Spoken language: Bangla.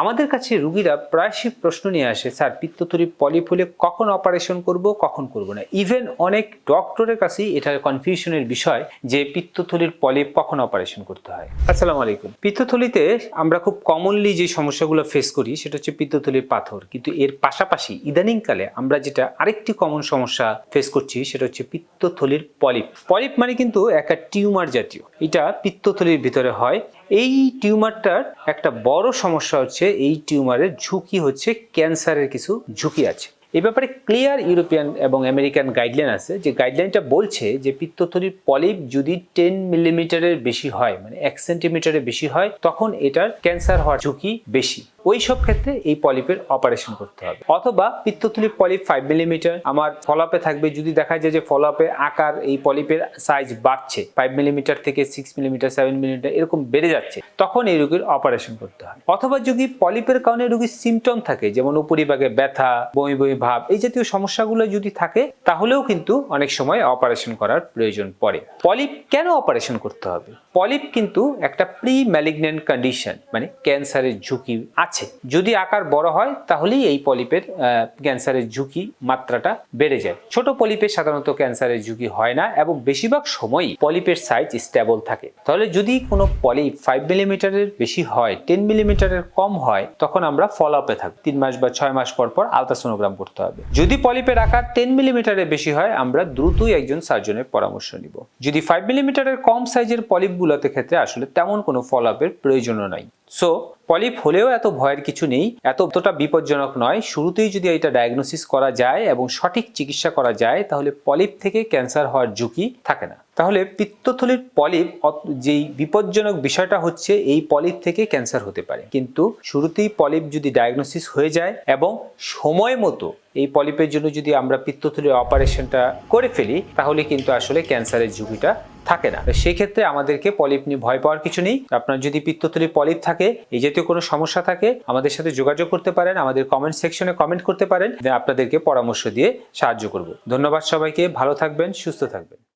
আমাদের কাছে রুগীরা প্রায়শই প্রশ্ন নিয়ে আসে, স্যার, পিত্তথলির পলিপ হলে কখন অপারেশন করব, কখন করব না? ইভেন অনেক ডক্টরের কাছেই এটা কনফিউশনের বিষয় যে পিত্তথলির পলিপ কখন অপারেশন করতে হয়। আসসালামু আলাইকুম। পিত্তথলিতে আমরা খুব কমনলি যে সমস্যাগুলো ফেস করি, সেটা হচ্ছে পিত্তথলির পাথর। কিন্তু এর পাশাপাশি ইদানিংকালে আমরা যেটা আরেকটি কমন সমস্যা ফেস করছি, সেটা হচ্ছে পিত্তথলির পলিপ পলিপ মানে কিন্তু একটা টিউমার জাতীয়। এটা পিত্তথলির ভিতরে হয়। এই টিউমারটার একটা বড় সমস্যা হচ্ছে এই টিউমারের ঝুঁকি হচ্ছে ক্যান্সারের কিছু ঝুঁকি আছে। এই ব্যাপারে ক্লিয়ার ইউরোপিয়ান এবং আমেরিকান গাইডলাইন আছে, যে গাইডলাইনটা বলছে যে পিত্তথলির পলিপ যদি টেন মিলিমিটারের বেশি হয় মানে এক সেন্টিমিটারের বেশি হয়, তখন এটার ক্যান্সার হওয়ার ঝুঁকি বেশি। ওই সব ক্ষেত্রে এই পলিপের অপারেশন করতে হবে। অথবা পিত্তথলির পলিপ ফাইভ মিলিমিটার আমার ফলাপে থাকবে, যদি দেখা যায় যে ফলাপে আকার এই পলিপের সাইজ বাড়ছে ফাইভ মিলিমিটার থেকে সিক্স মিলিমিটার সেভেন মিলিমিটার এরকম বেড়ে যাচ্ছে, তখন এই রোগীর অপারেশন করতে হয়। অথবা যদি পলিপের কারণে রোগীর সিমটম থাকে, যেমন উপরিভাগে ব্যথা, বমি বমি ভাব, এই জাতীয় সমস্যাগুলো যদি থাকে, তাহলেও কিন্তু অনেক সময় অপারেশন করার প্রয়োজন পড়ে। পলিপ কেন অপারেশন করতে হবে? পলিপ কিন্তু একটা প্রি ম্যালিগন্যান্ট কন্ডিশন মানে ক্যান্সারের ঝুঁকি আছে। যদি আকার বড় হয়, তাহলেই এই পলিপের ক্যান্সারের ঝুঁকি মাত্রাটা বেড়ে যায়। ছোট পলিপের সাধারণত ক্যান্সারের ঝুঁকি হয় না এবং বেশিরভাগ সময়ই পলিপের সাইজ স্টেবল থাকে। তাহলে যদি কোনো পলিপ ফাইভ মিলিমিটারের বেশি হয় টেন মিলিমিটারের কম হয়, তখন আমরা ফলো আপে থাকব। তিন মাস বা ছয় মাস পর পর আলট্রাসোনোগ্রাম করতে হবে। যদি পলিপের আকার টেন মিলিমিটারের বেশি হয়, আমরা দ্রুতই একজন সার্জনের পরামর্শ নিব। যদি ফাইভ মিলিমিটারের কম সাইজের পলিপগুলোতে ক্ষেত্রে আসলে তেমন কোনো ফলাপের প্রয়োজনও নাই। সো পলিপ হলেও এত ভয়ের কিছু নেই, এত অতটা বিপজ্জনক নয়। শুরুতেই যদি এটা ডায়াগনোসিস করা যায় এবং সঠিক চিকিৎসা করা যায়, তাহলে পলিপ থেকে ক্যান্সার হওয়ার ঝুঁকি থাকে না। তাহলে পিত্তথলির পলিপ যেই বিপজ্জনক বিষয়টা হচ্ছে, এই পলিপ থেকে ক্যান্সার হতে পারে। কিন্তু শুরুতেই পলিপ যদি ডায়াগনোসিস হয়ে যায় এবং সময় মতো এই পলিপের জন্য যদি আমরা পিত্তথলির অপারেশনটা করে ফেলি, তাহলে কিন্তু আসলে ক্যান্সারের ঝুঁকিটা থাকে না। সেই ক্ষেত্রে আমাদেরকে পলিপ নিয়ে ভয় পাওয়ার কিছু নেই। আপনার যদি পিত্তথলি পলিপ থাকে, এই জাতীয় কোনো সমস্যা থাকে, আমাদের সাথে যোগাযোগ করতে পারেন, আমাদের কমেন্ট সেকশনে কমেন্ট করতে পারেন আপনাদেরকে পরামর্শ দিয়ে সাহায্য করব। ধন্যবাদ সবাইকে, ভালো থাকবেন, সুস্থ থাকবেন।